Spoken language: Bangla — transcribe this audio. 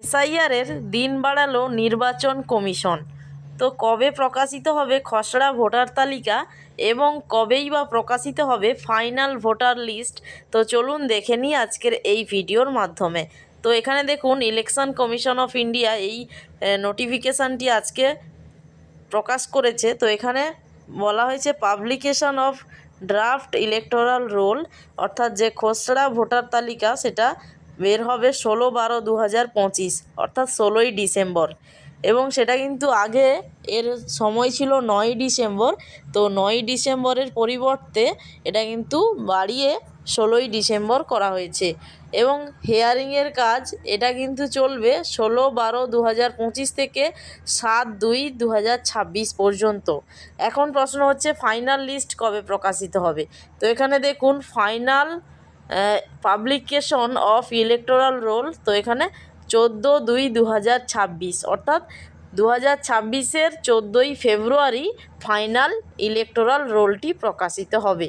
এসআইআরের দিন বাড়ালো নির্বাচন কমিশন। তো কবে প্রকাশিত হবে খসড়া ভোটার তালিকা এবং কবেই বা প্রকাশিত হবে ফাইনাল ভোটার লিস্ট? তো চলুন দেখে নিই আজকের এই ভিডিওর মাধ্যমে। তো এখানে দেখুন, ইলেকশন কমিশন অফ ইন্ডিয়া এই নোটিফিকেশানটি আজকে প্রকাশ করেছে। তো এখানে বলা হয়েছে publication of draft electoral roll, অর্থাৎ যে খসড়া ভোটার তালিকা সেটা বের হবে ষোলো বারো দু হাজার পঁচিশ, অর্থাৎ ষোলোই ডিসেম্বর। এবং সেটা কিন্তু আগে এর সময় ছিল নয়ই ডিসেম্বর, তো নয়ই ডিসেম্বরের পরিবর্তে এটা কিন্তু বাড়িয়ে ষোলোই ডিসেম্বর করা হয়েছে। এবং হেয়ারিংয়ের কাজ, এটা কিন্তু চলবে ষোলো বারো দু হাজার পঁচিশ থেকে সাত দুই দু হাজার ছাব্বিশ পর্যন্ত। এখন প্রশ্ন হচ্ছে, ফাইনাল লিস্ট কবে প্রকাশিত হবে? তো এখানে দেখুন, final publication of electoral roll তো এখানে চোদ্দ দুই দু হাজার ছাব্বিশ, অর্থাৎ দু হাজার ছাব্বিশের চোদ্দোই ফেব্রুয়ারি ফাইনাল ইলেকটোরাল রোলটি প্রকাশিত হবে।